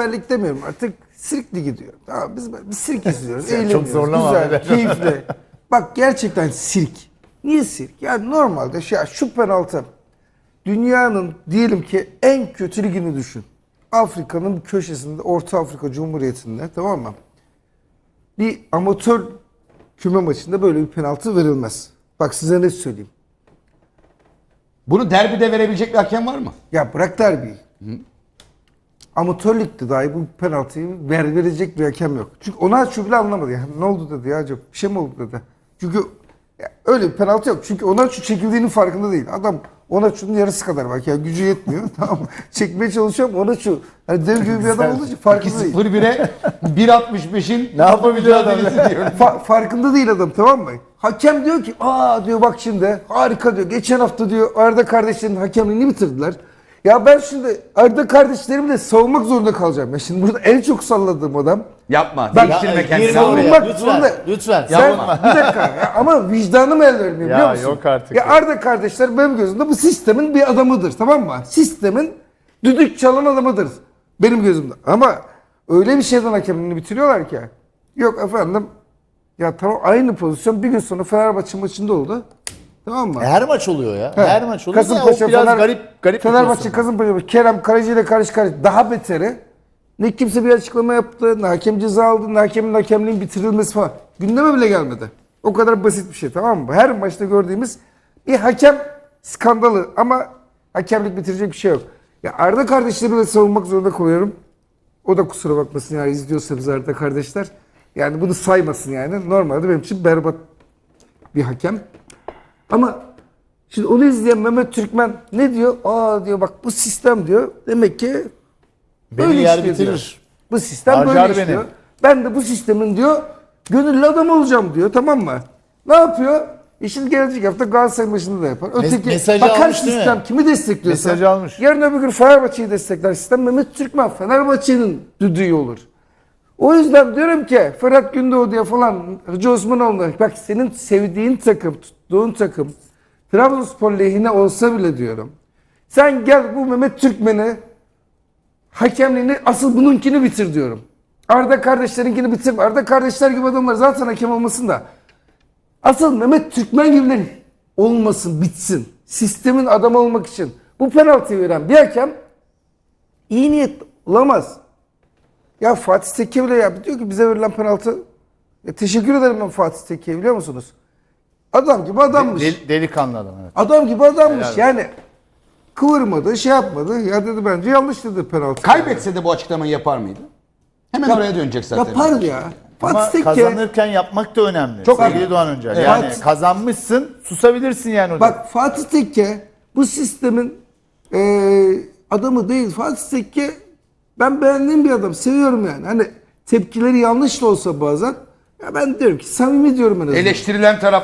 Süper Lig demiyorum artık Sirk Ligi diyor. Tamam biz bir sirk izliyoruz. Çok zorlama Güzel, keyifli. Bak gerçekten sirk. Niye sirk? Yani normalde şey, şu penaltı. Dünyanın diyelim ki en kötü ligini düşün. Afrika'nın köşesinde, Orta Afrika Cumhuriyeti'nde tamam mı? Bir amatör küme maçında böyle bir penaltı verilmez. Bak size ne söyleyeyim. Bunu derbide verebilecek bir hakem var mı? Ya bırak derbiyi. Amatör ligde dahi bu penaltıyı ver, verecek bir hakem yok. Çünkü ona şu bile anlamadı. Ya, ne oldu dedi ya acaba? Bir şey mi oldu dedi. Çünkü ya, öyle bir penaltı yok. Çünkü ona şu çekildiğinin farkında değil. Adam ona şunun yarısı kadar bak ya gücü yetmiyor. tamam? Çekmeye çalışıyor ama ona şu. Hani dev gibi bir adam olduğu için farkında değil. 2-0-1'e 1.65'in Ne yapabiliyor adam diyorum. Fa- farkında değil adam tamam mı? Hakem diyor ki aa diyor bak şimdi harika diyor. Geçen hafta diyor Arda kardeşlerin hakemliğini bitirdiler. Ya ben şimdi Arda kardeşlerimi de savunmak zorunda kalacağım. Ya şimdi burada en çok salladığım adam. Yapma. Bak- Değiştirme Ya, kendini. Savunmak Lütfen, zorunda. lütfen. Sen, Yapma. bir dakika ya, ama vicdanım el vermiyor Ya, biliyor musun? yok artık Ya ya. Arda kardeşler benim gözümde bu sistemin bir adamıdır tamam mı? Sistemin düdük çalan adamıdır benim gözümde. Ama öyle bir şeyden hakemliğini bitiriyorlar ki. Yok efendim ya tamam aynı pozisyon bir gün sonra Fenerbahçe maçında oldu. Tamam mı? Her maç oluyor ya. He. Her maç oluyor. Kasımpaşa, biraz Fener- garip garip Fenerbahçe. Kasımpaşa Kerem Kaleci ile karşı karşı daha beteri. Ne kimse bir açıklama yaptı, ne hakem ceza aldı, ne hakemin hakemliğin bitirilmesi falan. Gündeme bile gelmedi. O kadar basit bir şey tamam mı? Her maçta gördüğümüz bir hakem skandalı ama hakemlik bitirecek bir şey yok. Ya Arda kardeşleri bile savunmak zorunda kalıyorum. O da kusura bakmasın ya izliyorsanız Arda kardeşler. Yani bunu saymasın yani. Normalde benim için berbat bir hakem. Ama şimdi onu izleyen Mehmet Türkmen ne diyor? Aa diyor bak bu sistem diyor. Demek ki Beni böyle yer işliyor diyor. bitirir. Bu sistem Harcar böyle beni. işliyor. Ben de bu sistemin diyor gönüllü adam olacağım diyor tamam mı? Ne yapıyor? E şimdi gelecek hafta Galatasaray maçında da yapar. Öteki mesajı bakar almış sistem kimi destekliyorsa. Mesajı almış. Yarın öbür gün Fenerbahçe'yi destekler sistem. Mehmet Türkmen Fenerbahçe'nin düdüğü olur. O yüzden diyorum ki Ferhat Gündoğdu diye falan Hacı Osmanoğlu'na bak senin sevdiğin takım, tuttuğun takım Trabzonspor lehine olsa bile diyorum. Sen gel bu Mehmet Türkmen'i hakemliğini asıl bununkini bitir diyorum. Arda kardeşlerinkini bitir. Arda kardeşler gibi adamlar zaten hakem olmasın da. Asıl Mehmet Türkmen gibilerin olmasın, bitsin. Sistemin adamı olmak için bu penaltıyı veren bir hakem iyi niyet olamaz. Ya Fatih Tekke bile ya diyor ki bize verilen penaltı ya teşekkür ederim ben Fatih Tekke'ye biliyor musunuz? Adam gibi adammış. Del- delikanlı adam evet. Adam gibi adammış Helal yani. Kıvırmadı, şey yapmadı. Ya dedi bence yanlış dedi penaltı. Kaybetse de bu açıklamayı yapar mıydı? Hemen Yap- oraya dönecek zaten. Yapar ya. Ama Fatih Tekke kazanırken yapmak da önemli. Çok Sevgili önemli. Doğan Öncel. Evet. Yani Fatih- kazanmışsın susabilirsin yani orada. Bak Fatih Tekke bu sistemin eee, adamı değil. Fatih Tekke ben beğendiğim bir adam. Seviyorum yani. Hani tepkileri yanlış da olsa bazen ya ben diyorum ki samimi diyorum en azından. Eleştirilen taraf